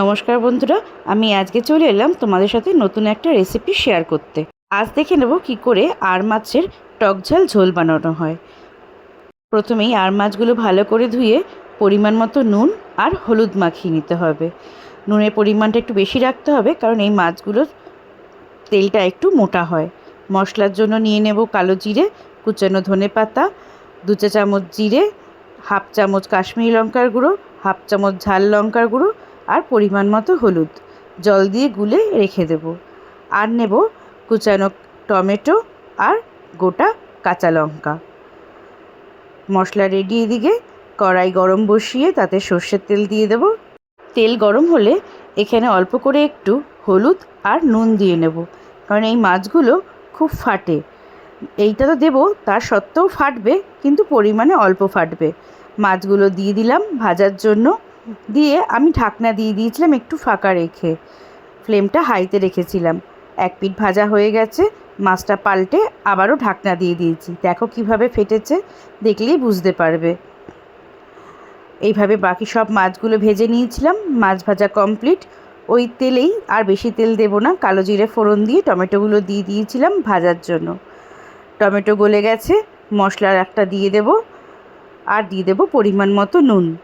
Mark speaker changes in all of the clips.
Speaker 1: নমস্কার বন্ধুরা, আমি আজকে চলে এলাম তোমাদের সাথে নতুন একটা রেসিপি শেয়ার করতে। আজ দেখে নেব কি করে আর মাছের টক ঝাল ঝোল বানানো হয়। প্রথমেই আর মাছগুলো ভালো করে ধুয়ে পরিমাণ মতো নুন আর হলুদ মাখিয়ে নিতে হবে। নুনের পরিমাণটা একটু বেশি রাখতে হবে, কারণ এই মাছগুলোর তেলটা একটু মোটা হয়। মশলার জন্য নিয়ে নেব কালো জিরে, কুচানো ধনে পাতা, দু চা চামচ জিরে, হাফ চামচ কাশ্মীরি লঙ্কার গুঁড়ো, হাফ চামচ ঝাল লঙ্কার গুঁড়ো আর পরিমাণ মতো হলুদ। জল দিয়ে গুলে রেখে দেব। আর নেব কুচানো টমেটো আর গোটা কাঁচা লঙ্কা। মশলা রেডি এদিকে, কড়াই গরম বসিয়ে তাতে সর্ষের তেল দিয়ে দেব। তেল গরম হলে এখানে অল্প করে একটু হলুদ আর নুন দিয়ে নেব। কারণ এই মাছগুলো খুব ফাটে। এইটা তো দেবো, তার সত্ত্বেও ফাটবে, কিন্তু পরিমাণে অল্প ফাটবে। মাছগুলো দিয়ে দিলাম ভাজার জন্য। দিয়ে আমি ঢাকনা দিয়ে দিয়েছিলাম একটু ফাঁকা রেখে। ফ্লেমটা হাইতে রেখেছিলাম। এক পিঠ ভাজা হয়ে গেছে, মাছটা পাল্টে আবারও ঢাকনা দিয়ে দিয়েছি। দেখো কীভাবে ফেটেছে, দেখলেই বুঝতে পারবে। এইভাবে বাকি সব মাছগুলো ভেজে নিয়েছিলাম। মাছ ভাজা কমপ্লিট। ওই তেলেই আর বেশি তেল দেবো না। কালো জিরে ফোড়ন দিয়ে টমেটোগুলো দিয়ে দিয়েছিলাম ভাজার জন্য। টমেটো গলে গেছে, মশলার একটা দিয়ে দেব। আর দিয়ে দেবো পরিমাণ মতো নুন।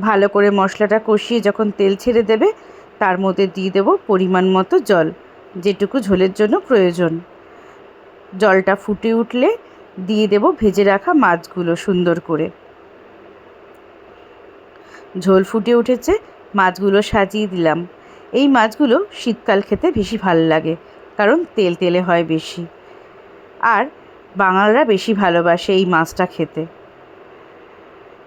Speaker 1: ভালো করে মশলাটা কষিয়ে যখন তেল ছেড়ে দেবে, তার মধ্যে দিয়ে দেবো পরিমাণ মতো জল, যেটুকু ঝোলের জন্য প্রয়োজন। জলটা ফুটে উঠলে দিয়ে দেব ভেজে রাখা মাছগুলো সুন্দর করে। ঝোল ফুটে উঠেছে, মাছগুলো সাজিয়ে দিলাম। এই মাছগুলো শীতকাল খেতে বেশি ভালো লাগে, কারণ তেল তেলে হয় বেশি। আর বাঙালরা বেশি ভালোবাসে এই মাছটা খেতে।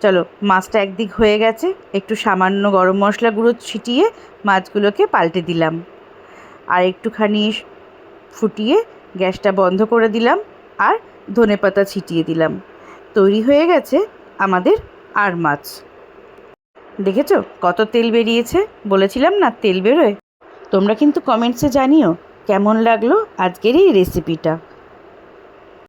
Speaker 1: চলো, মাছটা একদিক হয়ে গেছে, একটু সামান্য গরম মশলা গুঁড়ো ছিটিয়ে মাছগুলোকে পাল্টে দিলাম। আর একটুখানি ফুটিয়ে গ্যাসটা বন্ধ করে দিলাম আর ধনে পাতা ছিটিয়ে দিলাম। তৈরি হয়ে গেছে আমাদের আর মাছ। দেখেছ কত তেল বেরিয়েছে? বলেছিলাম না তেল বেরোয়? তোমরা কিন্তু কমেন্টসে জানিও কেমন লাগল আজকের এই রেসিপিটা